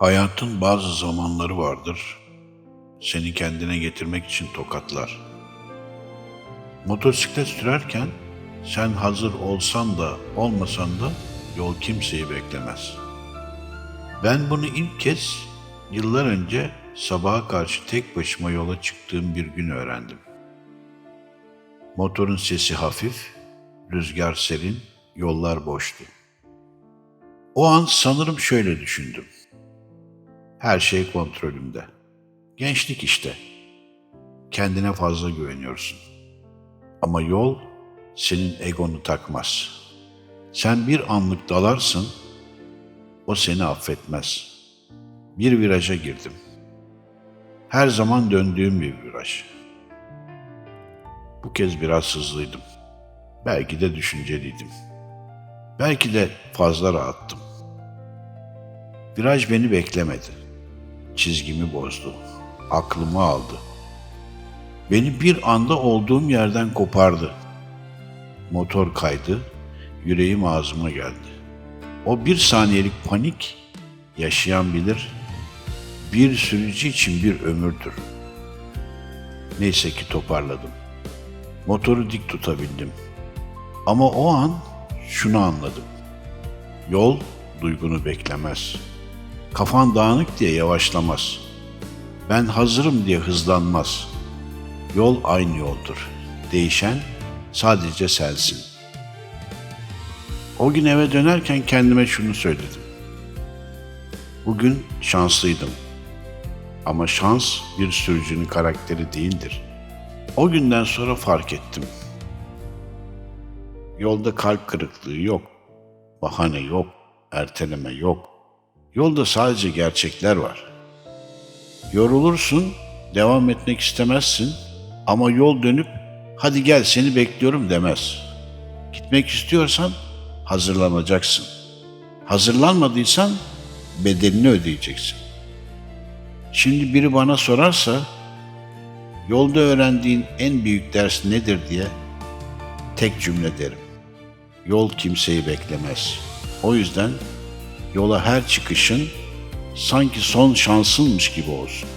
Hayatın bazı zamanları vardır. Seni kendine getirmek için tokatlar. Motosiklet sürerken sen hazır olsan da olmasan da yol kimseyi beklemez. Ben bunu ilk kez yıllar önce sabaha karşı tek başıma yola çıktığım bir gün öğrendim. Motorun sesi hafif, rüzgar serin, yollar boştu. O an sanırım şöyle düşündüm. Her şey kontrolümde. Gençlik işte. Kendine fazla güveniyorsun. Ama yol senin egonu takmaz. Sen bir anlık dalarsın, o seni affetmez. Bir viraja girdim. Her zaman döndüğüm bir viraj. Bu kez biraz hızlıydım. Belki de düşünceliydim. Belki de fazla rahattım. Viraj beni beklemedi. Çizgimi bozdu. Aklımı aldı. Beni bir anda olduğum yerden kopardı. Motor kaydı, yüreğim ağzıma geldi. O bir saniyelik panik yaşayan bilir, bir sürücü için bir ömürdür. Neyse ki toparladım. Motoru dik tutabildim. Ama o an şunu anladım. Yol duygunu beklemez. Kafan dağınık diye yavaşlamaz. Ben hazırım diye hızlanmaz. Yol aynı yoldur. Değişen sadece sensin. O gün eve dönerken kendime şunu söyledim. Bugün şanslıydım. Ama şans bir sürücünün karakteri değildir. O günden sonra fark ettim. Yolda kalp kırıklığı yok. Bahane yok. Erteleme yok. Yolda sadece gerçekler var. Yorulursun, devam etmek istemezsin ama yol dönüp hadi gel seni bekliyorum demez. Gitmek istiyorsan hazırlanacaksın. Hazırlanmadıysan bedelini ödeyeceksin. Şimdi biri bana sorarsa yolda öğrendiğin en büyük ders nedir diye tek cümle derim. Yol kimseyi beklemez. O yüzden yola her çıkışın sanki son şansınmış gibi olsun.